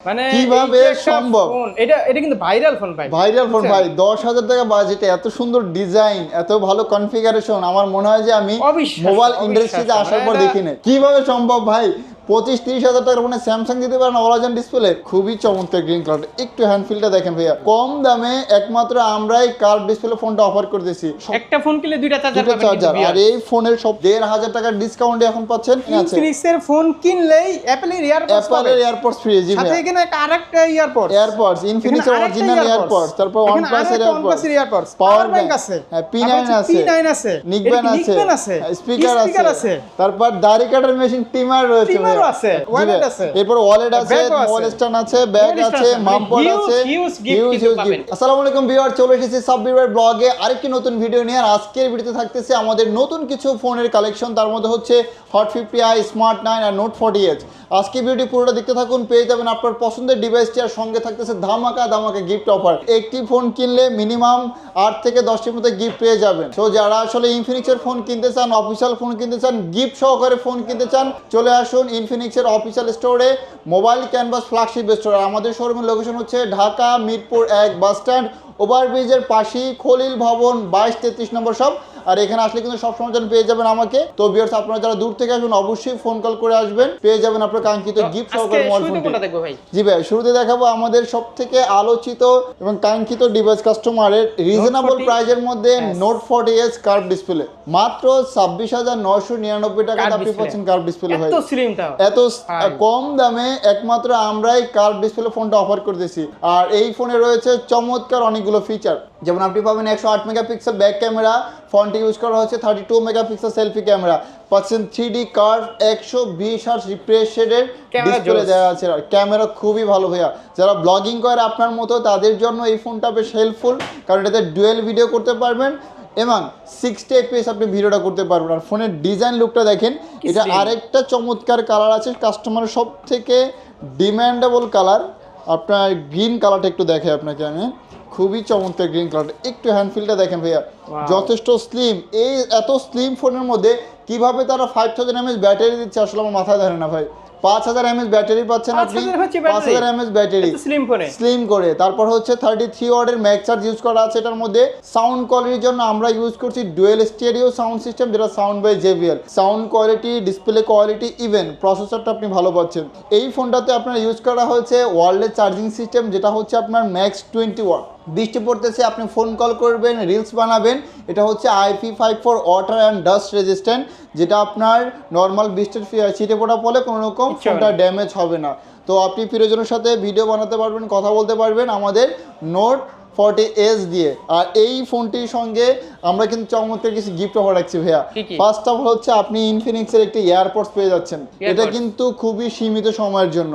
মানে কীভাবে সম্ভব? এটা এটা কিন্তু ভাইরাল ফোন ভাই ভাইরাল ফোন ভাই দশ হাজার টাকা বাজেটে এত সুন্দর ডিজাইন এত ভালো কনফিগারেশন আমার মনে হয় যে আমি মোবাইল। ইন্ডাস্ট্রিতে আসার পর দেখিনি দেখি না কীভাবে সম্ভব ভাই পঁচিশ তিরিশ হাজার টাকার ফোনে স্যামসাং দিতে পারেন অলাজান ডিসপ্লে খুবই চমৎকার গ্রিন কালার একটু হ্যান্ডফিলটা দেখেন ভাইয়া। কম দামে একমাত্র আমরাই কার্ভ ডিসপ্লে ফোনটা অফার করতেছি একটা ফোন কিনলে দুইটা চার্জার দুটো পাবেন চার্জার আর এই ফোনের সব দেড় হাজার টাকার ডিসকাউন্টে এখন পাচ্ছেন। আছে? ইনফিনিক্স এর ফোন কিনলেই অ্যাপলের ইয়ারপডস অ্যাপলের এয়ারপডস ফ্রি জি সাথে এখানে একটা আরেকটা earpods AirPods Infinix original AirPods তারপর এর OnePlus এর এয়ারপডস power bank আছে। হ্যাঁ P9 আছে। P9 আছে। নিকবেন আছে। স্পিকার আছে? তারপর দাড়ি কাটার মেশিন টিমার রয়েছে Trimmer আছে, জি আছে। এরপর ওয়ালেট আছে Bag ও আছে। মোবাইল স্ট্যান্ড আছে ব্যাগ আছে আছে, আছে। huge gift Huge, কিন্তু huge পাবেন। gift। আসসালামু আলাইকুম ভিউয়ার চলে এসেছি সাব্বির ভাই ব্লগে আরেকটি নতুন ভিডিও নিয়ে আর আজকের ভিডিওতে থাকতেছে আমাদের নতুন কিছু ফোনের কালেকশন তার মধ্যে হচ্ছে Hot fifty I Smart nine R Note forty H আজকে ভিডিওটি পুরোটা দেখতে থাকুন পেয়ে যাবেন আপনার পছন্দের ডিভাইসটি আর সঙ্গে থাকতেছে ধামাকা ধামাকা গিফট অফার একটি ফোন কিনলে মিনিমাম আট থেকে দশটির মধ্যে গিফট পেয়ে যাবেন। তো যারা আসলে ইনফিনিক্সের ফোন কিনতে চান অফিসিয়াল ফোন কিনতে চান গিফট সহকারে ফোন কিনতে চান চলে আসুন ইনফিনিক্সের অফিসিয়াল স্টোরে মোবাইল ক্যানভাস ফ্ল্যাগশিপ স্টোর আমাদের শোরুমের লোকেশন হচ্ছে ঢাকা মিরপুর এক বাস স্ট্যান্ড ওভারব্রিজের পাশেই খলিল ভবন বাইশ তেত্রিশ নম্বর সব। আর এখানে আসলে কিন্তু সবসময় যেন পেয়ে যাবেন আমাকে। তো বিয়ার্স আপনারা যারা দূর থেকে আসবেন অবশ্যই ফোন কল করে আসবেন। পেয়ে যাবেন আপনার কাঙ্ক্ষিত গিফট সহকারে মোবাইল দেখব ভাই? জি ভাই শুরুতে দেখাবো আমাদের সব থেকে আলোচিত এবং কাঙ্ক্ষিত ডিভাইস কাস্টমারের রিজনেবল প্রাইজের মধ্যে Note forty S curve display মাত্র ছাব্বিশ হাজার নয়শো নিরানব্বই টাকা আপনি পাচ্ছেন কার্ভ ডিসপ্লে ভাই। এত। কম দামে একমাত্র আমরাই কার্ভ ডিসপ্লে ফোনটা অফার করতেছি। আর এই ফোনে রয়েছে চমৎকার অনেকগুলো ফিচার যেমন আপনি পাবেন একশো আট মেগাপিক্সেল ব্যাক ক্যামেরা ফোনটি ইউজ করা হচ্ছে thirty two megapixel selfie camera পাচ্ছেন থ্রি ডি কার্ভ একশো বিশ আর Camera ডিসপ্লে দেওয়া আছে। আর ক্যামেরা খুবই ভালো ভাইয়া। যারা ব্লগিং করে আপনার মতো তাদের জন্য এই ফোনটা বেশ হেল্পফুল কারণ এটাতে ডুয়েল ভিডিও করতে পারবেন। এবং সিক্সটি এফপিএস আপনি ভিডিওটা করতে পারবেন। আর ফোনের ডিজাইন লুকটা দেখেন এটা আরেকটা চমৎকার কালার আছে কাস্টমারের সব থেকে ডিম্যান্ডেবল কালার আপনার গ্রিন কালারটা একটু দেখে আপনাকে আমি। খুবই চমৎকার গ্রিন কালার একটু হ্যান্ডফিলটা দেখেন ভাইয়া। যথেষ্ট স্লিম এই এত স্লিম ফোনের মধ্যে কীভাবে তারা ফাইভ থাউজেন্ড এমএস ব্যাটারি দিচ্ছে আসলে আমার মাথায় ধরে না ভাই। পাঁচ হাজার এমএস ব্যাটারি পাচ্ছেন আপনি 5000 পাঁচ হাজার এমএস ব্যাটারি স্লিম ফোনে স্লিম করে। তারপর হচ্ছে থার্টি থ্রি ওয়ার্ডের ম্যাক চার্জ ইউজ করা আছে এটার মধ্যে। সাউন্ড কোয়ালিটির জন্য আমরা ইউজ করছি ডুয়েল স্টেরিও সাউন্ড সিস্টেম যেটা sound by JBL sound quality display quality even প্রসেসরটা আপনি ভালো পাচ্ছেন। এই ফোনটাতে আপনার ইউজ করা হয়েছে ওয়ার্ল্ডের চার্জিং সিস্টেম যেটা হচ্ছে আপনার ম্যাক্স টোয়েন্টি ওয়াট বৃষ্টি পড়তেছে আপনি ফোন কল করবেন রিলস বানাবেন। এটা হচ্ছে IP five four water and dust resistant যেটা আপনার নর্মাল বৃষ্টির ছিটে পড়া ফলে কোনো রকম ফোনটা ড্যামেজ হবে না। তো আপনি প্রিয়জনের সাথে ভিডিও বানাতে পারবেন কথা বলতে পারবেন আমাদের নোট ফর্টি এস দিয়ে। আর এই ফোনটির সঙ্গে আমরা কিন্তু চমৎকার কিছু গিফট অফার রাখছি ভাইয়া? ফার্স্ট অফ অল হচ্ছে আপনি ইনফিনিক্সের একটি এয়ারপোর্টস পেয়ে যাচ্ছেন। এটা কিন্তু খুবই সীমিত সময়ের জন্য।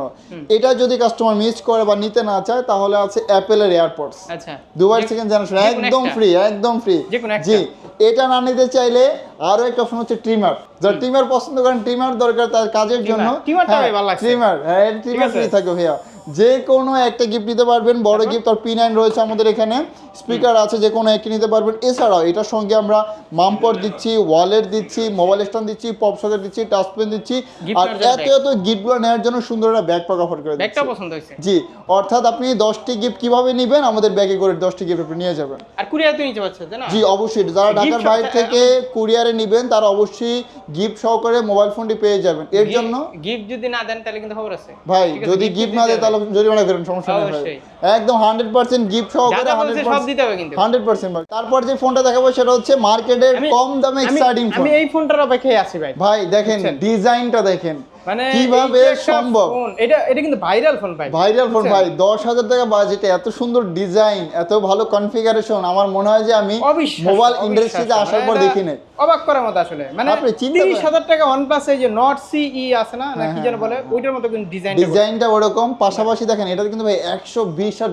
এটা যদি কাস্টমার মিস করে বা নিতে না চায় তাহলে আছে অ্যাপেলের এয়ারপোর্টস আচ্ছা। দুবার সেকেন্ড জেনারেশন একদম ফ্রি একদম ফ্রি। জি। এটা না নিতে চাইলে আরও একটা ফোন হচ্ছে ট্রিমার যারা ট্রিমার পছন্দ করেন ট্রিমার দরকার তার কাজের জন্য। ট্রিমার হ্যাঁ ট্রিমার ফ্রি থাকে ভাইয়া। যে কোনো একটা গিফট নিতে পারবেন বড় গিফট আর পি নাইন রয়েছে আমাদের এখানে। স্পিকার আছে যে কোনো একটি নিতে পারবেন। এছাড়াও এটার সঙ্গে আমরা মামপট দিচ্ছি ওয়ালেট দিচ্ছি মোবাইল স্ট্যান্ড দিচ্ছি পপ সকেট দিচ্ছি টাচ পেন দিচ্ছি। আর এত এত গিফটগুলো নেওয়ার জন্য সুন্দর একটা ব্যাগ প্যাক অফার করে ব্যাগটা পছন্দ হয়েছে? জি অর্থাৎ আপনি দশটি গিফট কীভাবে নেবেন আমাদের ব্যাগে করে দশটি গিফট আপনি নিয়ে যাবেন। আর কুরিয়ার তো নিতে পারছে তাই না? জি অবশ্যই। যারা ঢাকার বাইরে থেকে কুরিয়ারে নেবেন তারা অবশ্যই গিফট সহকারে মোবাইল ফোনটি পেয়ে যাবেন। এর জন্য গিফট যদি না দেন তাহলে কিন্তু খবর আছে। ভাই যদি গিফট না দেয় হবে। তাহলে জরিমানা করেন সমস্যা নেই একদম হান্ড্রেড পার্সেন্ট গিফট বলছে হান্ড্রেড সব দিতে হবে কিন্তু। হান্ড্রেড পার্সেন্ট তারপর যে ফোনটা দেখাবো সেটা হচ্ছে মার্কেটের কম দামে এক্সাইটিং ফোন আমি এই ফোনটার অপেক্ষায় আছি ভাই। ভাই দেখেন? ডিজাইনটা দেখেন। মানে কীভাবে সম্ভব? এটা এটা কিন্তু ভাইরাল ফোন ভাই। ভাইরাল ফোন ভাই দশ হাজার টাকা বাজেটে এত সুন্দর ডিজাইন এত ভালো কনফিগারেশন আমার মনে হয় যে আমি মোবাইল। ইন্ডাস্ট্রিতে আসার পর মানে দেখি নাই অবাক করার মতো আসলে। মানে আপনি চিন্তা তিরিশ। হাজার টাকা ওয়ান প্লাস এই যে নট সিই আছে না হ্যাঁ, কি হ্যাঁ, যেন বলে ওইটার মতো কিন্তু ডিজাইন ডিজাইনটা ওরকম। পাশাপাশি দেখেন এটাতে কিন্তু ভাই একশো বিশ আর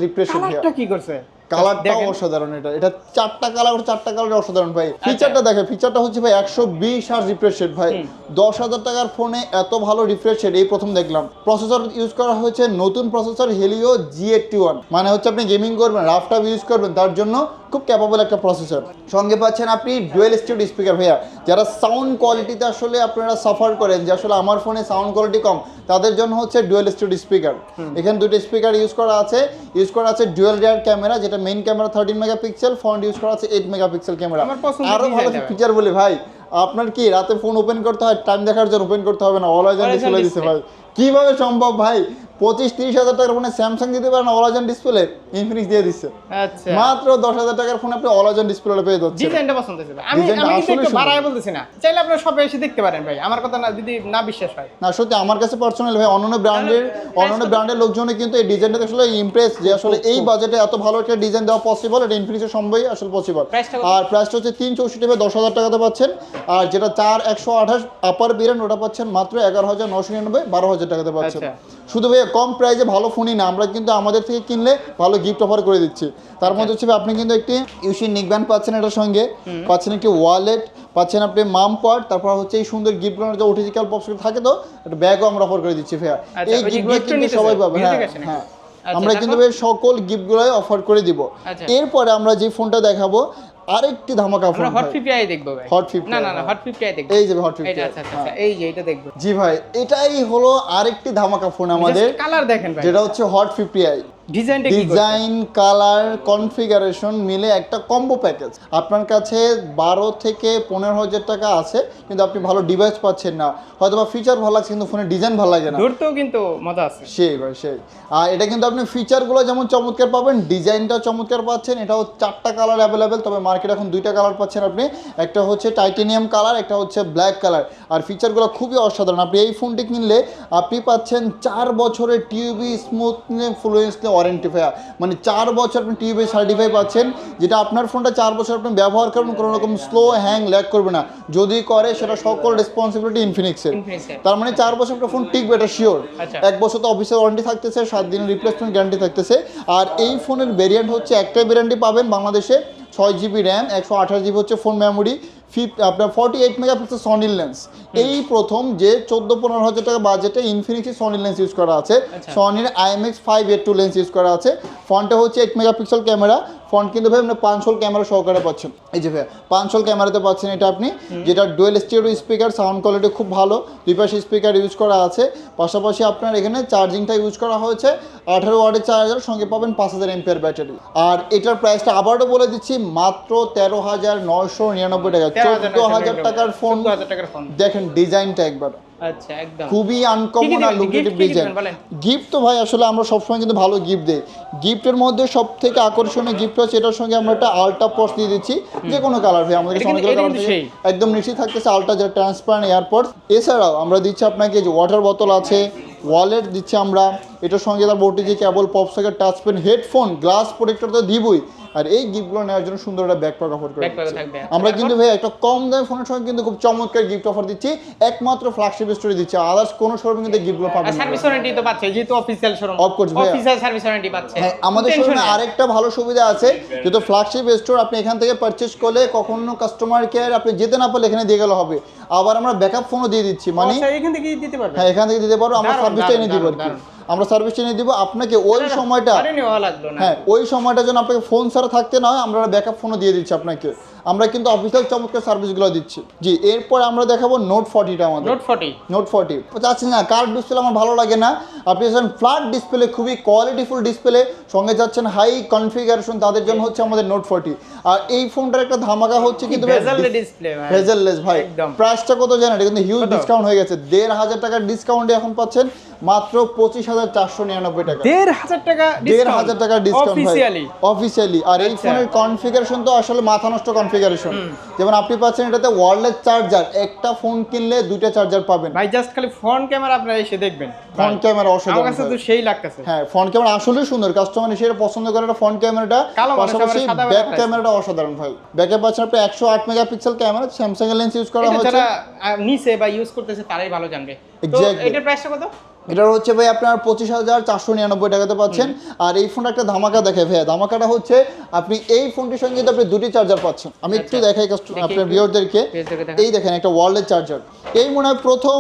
কি করছে? কালারটাও অসাধারণ এটা। এটা চারটা কালার চারটা কালার অসাধারণ ভাই। ফিচারটা দেখে ফিচারটা হচ্ছে ভাই একশো বিশ আর রিফ্রেশ রেট ভাই। দশ হাজার টাকার ফোনে এত ভালো রিফ্রেশ রেট এই প্রথম দেখলাম। প্রসেসর ইউজ করা হয়েছে নতুন processor Helio G eighty one মানে হচ্ছে আপনি গেমিং করবেন রাফটাপ ইউজ করবেন তার জন্য খুব ক্যাপাবল একটা প্রসেসর সঙ্গে পাচ্ছেন আপনি ডুয়েল স্টুডিও স্পিকার ভাইয়া। যারা সাউন্ড কোয়ালিটিতে আসলে আপনারা সাফার করেন যে আসলে আমার ফোনে সাউন্ড কোয়ালিটি কম তাদের জন্য হচ্ছে ডুয়েল স্টুডিও স্পিকার এখানে দুটো স্পিকার ইউজ করা আছে। ইউজ করা আছে ডুয়েল রিয়ার ক্যামেরা যেটা main camera thirteen megapixel front use করা আছে এইট মেগাপিক্সেল ক্যামেরা আরও ভালো ফিচার বলি ভাই আপনার কি রাতে ফোন ওপেন করতে হয় টাইম দেখার জন্য ওপেন করতে হবে না? অলওয়েজ ডিসপ্লে দিচ্ছে ভাই। কীভাবে সম্ভব ভাই? পঁচিশ তিরিশ হাজার টাকার ফোনে স্যামসাং দিতে পারেন অলাইজান ডিসপ্লে ইনফিনিক্স দিয়ে দিচ্ছে। আচ্ছা। মাত্র দশ হাজার টাকার ফোনে আপনি অলাইজান ডিসপ্লে পেয়ে যাচ্ছেন। ডিজাইনটা পছন্দ হয়েছে আমি। বাড়ায় বলতেছি না। চাইলে আপনারা সবাই এসে দেখতে পারেন ভাই। আমার কথা না যদি না বিশ্বাস হয়। না সত্যি আমার কাছে পার্সোনাল ভাই অন্যান্য ব্র্যান্ডের অন্যান্য ব্র্যান্ডের লোকজনে কিন্তু এই ডিজাইনটাতে আসলে ইমপ্রেস যে আসলে এই বাজেটে এত ভালো একটা ডিজাইন দেওয়া পসিবল এটা ইনফিনিক্সের সম্ভবই আসলে পসিবল? আর প্রাইসটা হচ্ছে তিন চৌষট্টি বা দশ হাজার টাকাতে পাচ্ছেন। আর যেটা চার একশো আঠাশ আপার বিরিয়ান ওটা পাচ্ছেন মাত্র এগারো হাজার নশো নিরানব্বই বারো হাজার টাকাতে পাচ্ছেন। আচ্ছা। শুধু ভাইয়া কম প্রাইসে ভালো ফোনই না আমরা কিন্তু আমাদের থেকে কিনলে ভালো গিফট অফার করে দিচ্ছি। তার মধ্যে হচ্ছে আপনি কিন্তু একটি ইউসি নিকব্যান্ড পাচ্ছেন এটার সঙ্গে। পাচ্ছেন একটি ওয়ালেট পাচ্ছেন আপনি মাম পার্ট তারপর হচ্ছে এই সুন্দর গিফটগুলো যে ওটিজিক্যাল বক্স থাকে তো একটা ব্যাগও আমরা অফার করে দিচ্ছি ভাইয়া। আচ্ছা, এই গিফটগুলো কিন্তু সবাই পাবে হ্যাঁ হ্যাঁ। আচ্ছা, আমরা কিন্তু সকল গিফটগুলোই অফার করে দিব। আচ্ছা। এরপরে আমরা যে ফোনটা দেখাবো আরেকটি ধামাকা ফোন হট ফিফটি আই দেখব ভাই। হট 50i, না না না হ্যাঁ। হট ফিফটি আই দেখব। এই যে হট ফিফটি এটা আচ্ছা আচ্ছা আচ্ছা, এই যে এটা দেখব। জি ভাই এটাই হলো আরেকটি ধামাকা ফোন আমাদের। কালার দেখেন ভাই। যেটা হচ্ছে হট ফিফটি আই ডিজাইনটা ডিজাইন কালার কনফিগারেশন মিলে একটা কম্বো প্যাকেজ আপনার কাছে বারো থেকে পনেরো হাজার টাকা আছে কিন্তু আপনি ভালো ডিভাইস পাচ্ছেন না। হয়তো বা ফিচার ভালো লাগছে কিন্তু ফোনের ডিজাইন ভালো লাগে না। ধরতেও কিন্তু মজা আছে। সেই ভাই সেই। আর এটা কিন্তু আপনি ফিচারগুলো যেমন চমৎকার পাবেন ডিজাইনটাও চমৎকার পাচ্ছেন। এটাও চারটা কালার অ্যাভেলেবেল তবে মার্কেট এখন দুইটা কালার পাচ্ছেন আপনি। একটা হচ্ছে টাইটেনিয়াম কালার একটা হচ্ছে ব্ল্যাক কালার আর ফিচারগুলো খুবই অসাধারণ। আপনি এই ফোনটি কিনলে আপনি পাচ্ছেন চার বছরের টিউবি স্মুথনে ফ্লুয়েন্সলি ওয়ারেন্টি ফায়ার মানে চার বছর আপনি টিউবি সার্টিফাই পাচ্ছেন যেটা আপনার ফোনটা চার বছর আপনি ব্যবহার করবেন কোনো রকম স্লো হ্যাং ল্যাক করবে না। যদি করে সেটা সকল রেসপন্সিবিলিটি ইনফিনিক্সের তার মানে চার বছর আপনার ফোন টিকবে এটা শিওর আচ্ছা। এক বছর তো অফিসের ওয়ারেন্টি থাকতেছে সাত দিনের রিপ্লেসমেন্ট গ্যারান্টি থাকতেছে। আর এই ফোনের ভেরিয়েন্ট হচ্ছে একটাই ভেরিয়েন্টই পাবেন বাংলাদেশে ছয় জিবি র্যাম একশো আঠাশ জিবি হচ্ছে ফোন মেমোরি আপনার ফর্টি এইট মেগাপিক্সেল সনির লেন্স এই প্রথম যে চোদ্দ পনেরো হাজার টাকা বাজেটে ইনফিনিক্সি সনির লেন্স ইউজ করা আছে। সনির IMX five eight two lens use করা আছে। ফ্রন্টে হচ্ছে এইট মেগাপিক্সেল ক্যামেরা ফ্রন্ট কিন্তু ভাই আপনি পাঁচশোল ক্যামেরা সহকারে পাচ্ছেন। এই যে ভাই পাঁচশোল ক্যামেরাতে পাচ্ছেন এটা আপনি। যেটা dual stereo speaker sound quality খুব ভালো। দুই পাশে স্পিকার ইউজ করা আছে। পাশাপাশি আপনার এখানে চার্জিংটা ইউজ করা হয়েছে। আঠারো ওয়ার্ডের চার্জার সঙ্গে পাবেন পাঁচ হাজার এমপিআর ব্যাটারি আর এটার প্রাইসটা আবারও বলে দিচ্ছি মাত্র তেরো হাজার নয়শো নিরানব্বই টাকা। 13,999 চোদ্দ হাজার টাকার ফোন। 14,000 টাকার ফোন। দেখেন ডিজাইনটা একবার। আচ্ছা একদম। খুবই আনকমন আর কি ডিজাইন গিফট তো ভাই আসলে আমরা সবসময় কিন্তু ভালো গিফট দেই। গিফটের মধ্যে সব থেকে আকর্ষণীয় গিফট হচ্ছে এটার সঙ্গে আমরা একটা দিয়ে দিচ্ছি। যে কোনো কালার ভাই আমাদের কাছে অনেকগুলো কালার কিন্তু একদম নিশ্চিত থাকতেছে ট্রান্সপারেন্ট এয়ারপোর্ট এছাড়াও আমরা দিচ্ছি আপনাকে যে ওয়াটার বোতল আছে ওয়ালেট দিচ্ছি আমরা। এটার সঙ্গে তার যে cable pop socket touch pen headphone glass protector তো দিবই। আর এই গিফটগুলো নেওয়ার জন্য সুন্দর একটা ব্যাকপ্যাক অফার করে আমরা কিন্তু ভাই একটা কম দামে ফোনের সঙ্গে কিন্তু খুব চমৎকার গিফট অফার দিচ্ছি। একমাত্র ফ্ল্যাগশিপ স্টোরে দিচ্ছি। আদার্স কোনো শোরুমে কিন্তু গিফটগুলো পাবেন না। সার্ভিস ওয়ারেন্টি তো পাচ্ছে যেহেতু অফিসিয়াল শোরুম course, ভাইয়া। অফিসিয়াল সার্ভিস ওয়ারেন্টি পাচ্ছে। হ্যাঁ আমাদের শোরুমে আরেকটা ভালো সুবিধা আছে। যেহেতু ফ্ল্যাগশিপ স্টোর আপনি এখান থেকে পারচেজ করলে কখনো কাস্টমার কেয়ার আপনি যেতে না পারলে এখানে দিয়ে গেলে হবে। আবার আমরা ব্যাকআপ ফোনও দিয়ে দিচ্ছি মানে আচ্ছা, এখান থেকে দিতে পারব হ্যাঁ এখান থেকে দিতে পারব আমরা সার্ভিসটা এনে দিব আর কি। আমরা সার্ভিস এনে দিব। আপনাকে ওই সময়টা আরে নেওয়া লাগল না। হ্যাঁ ওই সময়টা যেন আপনাকে ফোন ছাড়া থাকতে না হয় আমরা ব্যাকআপ ফোনও দিয়ে দিচ্ছি আপনাকে। আমরা কিন্তু অফিসিয়াল চমৎকার সার্ভিসগুলো দিচ্ছি। জি এরপর আমরা দেখাবো নোট ফর্টিটা আমাদের। নোট ফর্টি নোট ফর্টি চাচ্ছি না কার ডিসপ্লে আমার ভালো লাগে না। আপনি যাচ্ছেন ফ্ল্যাট ডিসপ্লে খুবই কোয়ালিটিফুল ডিসপ্লে সঙ্গে যাচ্ছেন হাই কনফিগারেশন তাদের জন্য হচ্ছে আমাদের নোট ফর্টি আর এই ফোনটার একটা ধামাকা হচ্ছে কিন্তু ভেজাল ভেজেললেস ভাই। প্রাইসটা কত জানেন? এটা কিন্তু হিউজ ডিসকাউন্ট হয়ে গেছে। দেড় হাজার টাকার ডিসকাউন্টে এখন পাচ্ছেন। মাত্র পঁচিশ হাজার চারশো নিরানব্বই টাকা। দেড় হাজার টাকা দেড় হাজার টাকার ডিসকাউন্ট অফিসিয়ালি অফিসিয়ালি আর এই আচ্ছা। ফোনের কনফিগারেশন তো আসলে মাথা নষ্ট কনফিগারেশন যেমন আপনি পাচ্ছেন এটাতে ওয়ারলেস চার্জার একটা ফোন কিনলে দুইটা চার্জার পাবেন। ভাই জাস্ট খালি ফ্রন্ট ক্যামেরা আপনারা এসে দেখবেন। ফ্রন্ট ক্যামেরা আমার কাছে তো সেই লাগতেছে। হ্যাঁ ফ্রন্ট ক্যামেরা আসলেই সুন্দর। কাস্টমার এসে পছন্দ করে এটা ফ্রন্ট ক্যামেরাটা কালো মানুষ পাশাপাশি ব্যাক ক্যামেরাটা অসাধারণ ভাই। ব্যাকে পাচ্ছেন আপনি একশো আট মেগাপিক্সেল ক্যামেরা স্যামসাং এর লেন্স ইউজ করা হচ্ছে যারা বা ইউজ করতেছে তারাই ভালো জানবে। তো এটার প্রাইসটা কত? এটা হচ্ছে ভাই আপনার পঁচিশ হাজার চারশো নিরানব্বই টাকাতে পাচ্ছেন। আর এই ফোনটা একটা ধামাকা দেখে ভাইয়া। ধামাকাটা হচ্ছে আপনি এই ফোনটির সঙ্গে কিন্তু আপনি দুটি চার্জার পাচ্ছেন। আমি একটু আচ্ছা। দেখাই আপনার দেখান। এই দেখেন একটা ওয়ার্ল্ডের চার্জার এই মনে হয় প্রথম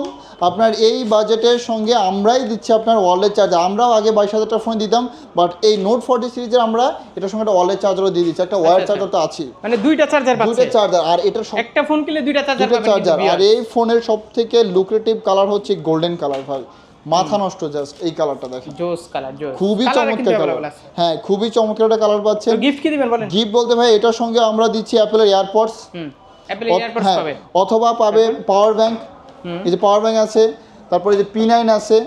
আপনার এই বাজেটের সঙ্গে আমরাই দিচ্ছি আপনার ওয়ার্ল্ডের চার্জার আমরাও আগে বাইশ হাজার টাকা ফোন দিতাম বাট এই নোট ফোর্টি সিরিজের আমরা এটার সঙ্গে একটা ওয়ার্ল্ডের চার্জারও দিয়ে দিচ্ছি। একটা ওয়ার। চার্জার তো আছে। মানে দুইটা চার্জার পাচ্ছে। চার্জার আর এটা একটা ফোন কিনলে দুইটা চার্জার আর এই ফোনের সব থেকে লুক্রেটিভ কালার হচ্ছে গোল্ডেন কালার ভাই। মাথা নষ্ট জাস্ট এই কালারটা দেখেন জোস কালার জোস। খুবই চমৎকার কালার হ্যাঁ খুবই চমৎকার একটা কালার পাচ্ছেন। গিফট কি দিবেন বলেন? গিফট বলতে ভাই এটার সঙ্গে আমরা দিচ্ছি অ্যাপেলের এয়ারপডস হুম অ্যাপল এয়ারপডস পাবেন। অথবা পাবে পাওয়ার ব্যাংক এই যে পাওয়ার ব্যাংক আছে তারপরে যে পি নাইন আছে।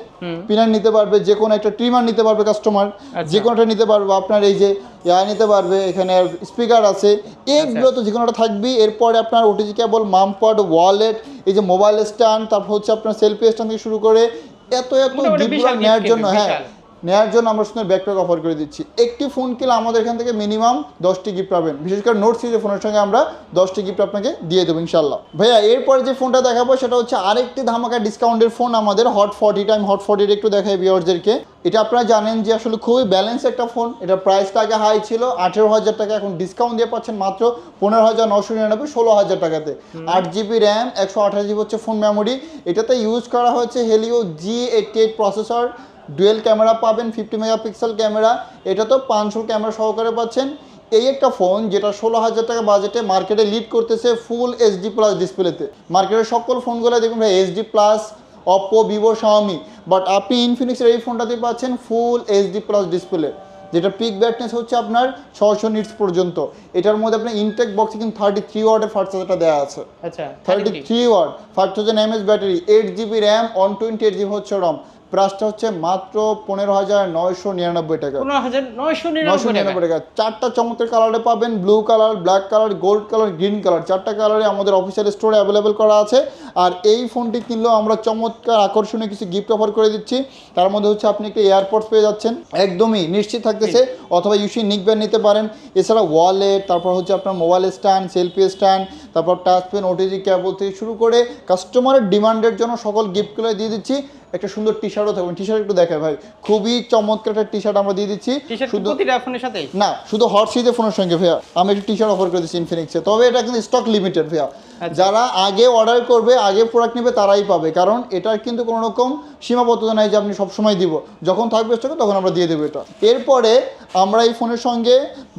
পি নাইন নিতে পারবে যে কোনো একটা ট্রিমার নিতে পারবে কাস্টমার আচ্ছা। যে কোনোটা নিতে পারবে। আপনার এই যে ইয়া নিতে পারবে এখানে স্পিকার আছে। এইগুলো আচ্ছা। তো যে কোনোটা থাকবেই এরপরে আপনার ওটিজি কেবল মামপড ওয়ালেট এই যে মোবাইল স্ট্যান্ড তারপর হচ্ছে আপনার সেলফি স্ট্যান্ড থেকে শুরু করে এত এত গিফটগুলো নেওয়ার জন্য হ্যাঁ। নেওয়ার জন্য আমরা সুন্দর ব্যাকপ্যাক অফার করে দিচ্ছি। একটি ফোন কিনলে আমাদের এখান থেকে মিনিমাম দশটি গিফট পাবেন। বিশেষ করে নোট সিরিজের ফোনের সঙ্গে আমরা দশটি গিফট আপনাকে দিয়ে দেবো ইনশাল্লাহ ভাইয়া এরপরে যে ফোনটা দেখাবো সেটা হচ্ছে আরেকটি ধামাকা ডিসকাউন্টের ফোন আমাদের হট ফর্টি টাইম হট ফর্টির একটু দেখাই ভিওয়ার্সদেরকে এটা আপনারা জানেন যে আসলে খুবই ব্যালেন্স একটা ফোন এটা প্রাইসটা আগে হাই ছিল আঠেরো হাজার টাকা এখন ডিসকাউন্ট দিয়ে পাচ্ছেন মাত্র পনেরো হাজার নশো নিরানব্বই ষোলো হাজার টাকাতে। আট জিবি র্যাম একশো আঠাশ জিবি হচ্ছে ফোন মেমোরি এটাতে ইউজ করা হয়েছে Helio G eighty eight processor dual camera পাবেন ফিফটি মেগাপিক্সেল ক্যামেরা। এটা তো পাঁচশো ক্যামেরা সহকারে পাচ্ছেন। এই একটা ফোন যেটা ষোলো হাজার টাকা বাজেটে মার্কেটে লিড করতেছে ফুল এইচডি প্লাস ডিসপ্লেতে মার্কেটের সকল ফোনগুলো দেখুন ভাই HD plus Oppo Vivo Xiaomi but আপনি ইনফিনিক্সের এই ফোনটাতে পাচ্ছেন ফুল এইচডি প্লাস ডিসপ্লে যেটা পিক ব্রাইটনেস হচ্ছে আপনার ছশো নিটস পর্যন্ত। এটার মধ্যে আপনার ইনটেক বক্সে কিন্তু থার্টি থ্রি ওয়ার্ডের ফার্স্ট চার্জারটা দেওয়া আছে। আচ্ছা thirty three watt five thousand MS battery eight GB RAM one twenty eight GB হচ্ছে রম প্রাইসটা হচ্ছে মাত্র পনেরো হাজার নয়শো নিরানব্বই টাকা। পনেরো হাজার নয়শো নিরানব্বই টাকা। চারটা চমৎকার কালারে পাবেন blue colour black colour gold colour green colour. চারটা কালারে আমাদের অফিসিয়াল স্টোরে অ্যাভেলেবেল করা আছে। আর এই ফোনটি কিনলেও আমরা চমৎকার আকর্ষণীয় কিছু গিফট অফার করে দিচ্ছি। তার মধ্যে হচ্ছে আপনি একটা এয়ারপোর্টস পেয়ে যাচ্ছেন। একদমই নিশ্চিত থাকতেছে অথবা ইউসি নিকব্যান্ড নিতে পারেন। এছাড়া ওয়ালেট তারপর হচ্ছে আপনার মোবাইল স্ট্যান্ড সেলফি স্ট্যান্ড তারপর টাচ পেন ওটিজি কেবল থেকে শুরু করে কাস্টমারের ডিমান্ডের জন্য সকল গিফটগুলো দিয়ে দিচ্ছি। একটা সুন্দর টি শার্টও থাকবে। টি শার্ট একটু দেখে ভাই। খুবই চমৎকার একটা টি শার্ট আমরা দিয়ে দিচ্ছি। শুধু ফোনের সাথে না শুধু হট সিজে ফোনের সঙ্গে ভাইয়া। আমি একটু টি শার্ট অফার করে দিচ্ছি ইনফিনিক্সে তবে এটা কিন্তু স্টক লিমিটেড ভাইয়া। যারা আগে অর্ডার করবে আগে প্রোডাক্ট নেবে তারাই পাবে। কারণ এটার কিন্তু কোনো রকম সীমাবদ্ধতা নাই যে আপনি সবসময় দিব। যখন থাকবে স্টকে তখন আমরা দিয়ে দেবো এটা। এরপরে আমরা এই ফোনের সঙ্গে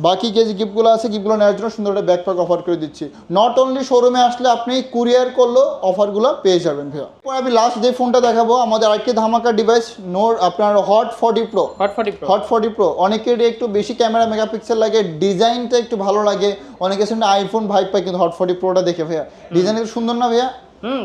বাকি যে গিফটগুলো আছে গিফটগুলো নেওয়ার জন্য সুন্দর একটা ব্যাকপ্যাক অফার করে দিচ্ছি। নট অনলি শোরুমে আসলে আপনি কুরিয়ার করলেও অফারগুলো পেয়ে যাবেন ভাইয়া। এরপর আমি লাস্ট যে ফোনটা দেখাবো আমাদের আরেকটি ধামাকা ডিভাইস নোর আপনার hot forty pro hot forty pro hot forty pro অনেকেরই একটু বেশি ক্যামেরা মেগাপিক্সেল লাগে ডিজাইনটা একটু ভালো লাগে। অনেকের সঙ্গে আইফোন ভাইব পায় কিন্তু হট ফর্টি প্রোটা দেখে ভাইয়া। ডিজাইন সুন্দর না ভাইয়া?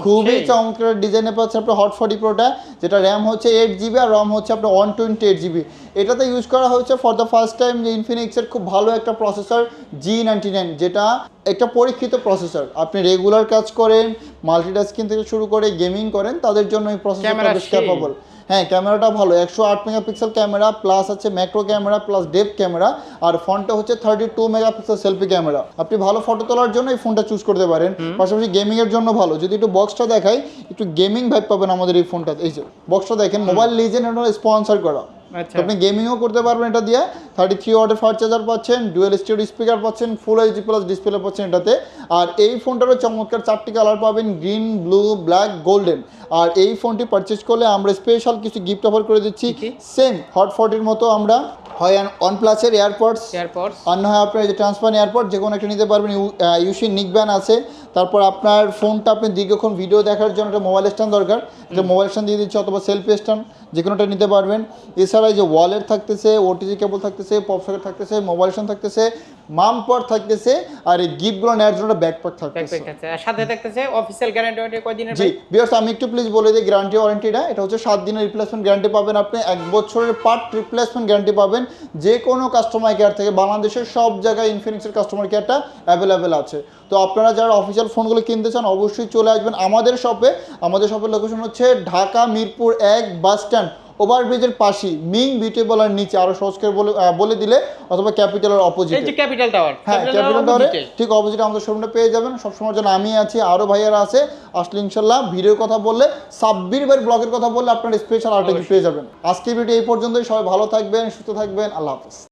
খুবই চমৎকার ডিজাইনে পাচ্ছে আপনার হট ফর্টি প্রোটা যেটা র্যাম হচ্ছে এইট জিবি আর রম হচ্ছে আপনার ওয়ান টোয়েন্টি এইট জিবি এটাতে ইউজ করা হয়েছে ফর দ্য ফার্স্ট টাইম যে ইনফিনিক্সের খুব ভালো একটা প্রসেসর জি নাইনটি নাইন যেটা একটা পরীক্ষিত প্রসেসর আপনি রেগুলার কাজ করেন মাল্টিটাস্কিং থেকে শুরু করে গেমিং করেন তাদের জন্য এই প্রসেসরটা বেশ ক্যাপাবল হ্যাঁ ক্যামেরাটা ভালো একশো আট মেগাপিক্সেল ক্যামেরা প্লাস আছে macro camera plus depth camera আর ফোনটা হচ্ছে thirty two megapixel selfie camera. আপনি ভালো ফটো তোলার জন্য এই ফোনটা চুজ করতে পারেন। পাশাপাশি গেমিং এর জন্য ভালো। যদি একটু বক্সটা দেখাই একটু গেমিং ভাইব পাবেন আমাদের এই ফোনটা এই যে বক্সটা দেখেন মোবাইল লিজেন্ড স্পন্সর করা। আপনি গেমিংও করতে পারবেন এটা দিয়ে। থার্টি থ্রি ওয়াটের ফাস্ট চার্জার পাচ্ছেন ডুয়েল স্টিডিও স্পিকার পাচ্ছেন ফুল এইচডি প্লাস ডিসপ্লে পাচ্ছেন এটাতে। আর এই ফোনটারও চমৎকার চারটি কালার পাবেন গ্রিন ব্লু ব্ল্যাক গোল্ডেন আর এই ফোনটি পারচেজ করলে আমরা স্পেশাল কিছু গিফট অফার করে দিচ্ছি? সেম হট ফর্টির মতো আমরা হয় ওয়ান প্লাসের এয়ারপডস এয়ারপডস আর না হয় আপনার যে ট্রান্সপার এয়ারপড যে কোনো একটা নিতে পারবেন। ইউসি নিক ব্যান আছে। তারপর আপনার ফোনটা আপনি দীর্ঘক্ষণ ভিডিও দেখার জন্য একটা মোবাইল স্ট্যান্ড দরকার। একটা মোবাইল স্ট্যান্ড দিয়ে দিচ্ছে অথবা সেলফি স্ট্যান্ড যে কোনোটা নিতে পারবেন। এছাড়া এই যে ওয়ালেট থাকতেছে ওটিজি কেবল থাকতেছে পপ সকেট থাকতেছে মোবাইল স্ট্যান্ড থাকতেছে মাম পট থাকতেছে আর এই গিফটগুলো নেওয়ার জন্য ব্যাকপ্যাক থাকতেছে। সাথে থাকতেছে অফিসিয়াল গ্যারান্টি ওয়ারেন্টি কয়দিনের জি বিয়ার্স আমি একটু প্লিজ বলে দিই গ্যারান্টি ওয়ারেন্টিটা এটা হচ্ছে সাত দিনের রিপ্লেসমেন্ট গ্যারান্টি পাবেন আপনি। এক বছরের পার্ট রিপ্লেসমেন্ট গ্যারান্টি পাবেন। যে কোনো কাস্টমার কেয়ার থেকে বাংলাদেশের সব জায়গায় ইনফিনিক্সের কাস্টমার কেয়ারটা অ্যাভেলেবেল আছে। তো আপনারা যারা অফিসিয়াল ফোনগুলো কিনতে চান অবশ্যই চলে আসবেন আমাদের শপে আমাদের শপের লোকেশন হচ্ছে ঢাকা মিরপুর এক বাস স্ট্যান্ড ওভারব্রিজের পাশেই মিং বিউটি বলার নিচে আরও সহজ করে বলে দিলে অথবা ক্যাপিটালের এই যে ক্যাপিটাল টাওয়ার হ্যাঁ ক্যাপিটাল টাওয়ারে ঠিক অপোজিটে আমাদের শোরুমটা পেয়ে যাবেন। সবসময়ের জন্য আমি আছি আরও ভাইয়ারা আছে আসলে ইনশাল্লাহ ভিডিওর কথা বললে সাব্বির ভাই ব্লগের কথা বললে আপনার স্পেশাল আর্টিকেল পেয়ে যাবেন। আজকে ভিডিও এই পর্যন্তই সবাই ভালো থাকবেন সুস্থ থাকবেন আল্লাহ হাফেজ।